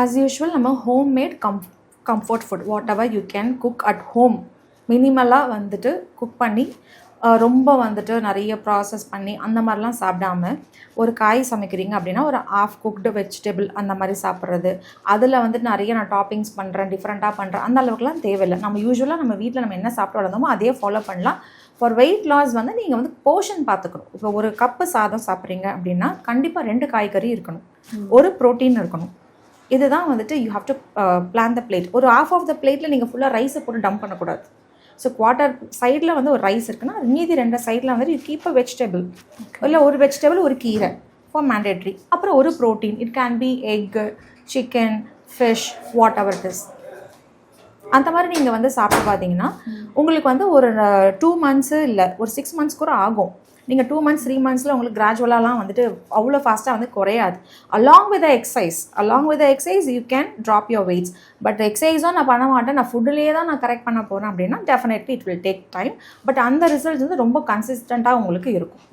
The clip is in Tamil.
ஆஸ் யூஷுவல் நம்ம home made come comfort food whatever you can cook at home மினிமலாக வந்துட்டு குக் பண்ணி ரொம்ப வந்துட்டு நிறைய ப்ராசஸ் பண்ணி அந்த மாதிரிலாம் சாப்பிடாம ஒரு காய் சமைக்கிறீங்க அப்படின்னா ஒரு ஆஃப் குக்டு வெஜிடபிள் அந்த மாதிரி சாப்பிட்றது. அதில் வந்துட்டு நிறைய நான் டாப்பிங்ஸ் பண்ணுறேன் டிஃப்ரெண்ட்டாக பண்ணுறேன் அந்த அளவுக்குலாம் தேவையில்லை. நம்ம யூஸ்வலாக நம்ம வீட்டில் நம்ம என்ன சாப்பிட்டு வளர்ந்தோமோ அதே ஃபாலோ பண்ணலாம். ஃபார் வெயிட் லாஸ் வந்து நீங்கள் வந்து போர்ஷன் பார்த்துக்கணும். இப்போ ஒரு கப்பு சாதம் சாப்பிட்றீங்க அப்படின்னா கண்டிப்பாக ரெண்டு காய்கறி இருக்கணும். ஒரு ப்ரோட்டீன் இருக்கணும். இதுதான் வந்துட்டு you have to plan the plate ஒரு ஆஃப் ஆஃப் த பிளேட்டில் நீங்கள் ஃபுல்லாக ரைஸை போட்டு டம்ப் பண்ணக்கூடாது. ஸோ குவார்ட்டர் சைடில் வந்து ஒரு ரைஸ் இருக்குன்னா மீதி ரெண்டு சைடில் வந்து யூ கீப் அ வெஜிடபிள் இல்லை ஒரு வெஜிடபிள் ஒரு கீரை ஃபார் மேண்டேட்ரி அப்புறம் ஒரு protein it can be egg chicken fish whatever is அந்த மாதிரி நீங்கள் வந்து சாப்பிட்டு பார்த்தீங்கன்னா உங்களுக்கு வந்து ஒரு டூ மந்த்ஸு இல்லை ஒரு சிக்ஸ் மந்த்ஸ் கூட ஆகும். நீங்கள் டூ மந்த்ஸ் த்ரீ மந்த்ஸில் உங்களுக்கு கிராஜுவலாலாம் வந்துட்டு அவ்வளோ ஃபாஸ்ட்டாக வந்து குறையாது. Along with exercise along with exercise you can drop your weights but எக்ஸசைஸும் நான் பண்ண மாட்டேன். நான் ஃபுட்டுலேயே தான் நான் கரெக்ட் பண்ண போகிறேன் அப்படின்னா definitely it will take time but அந்த ரிசல்ட்ஸ் வந்து ரொம்ப கன்சிஸ்டண்ட்டாக உங்களுக்கு இருக்கும்.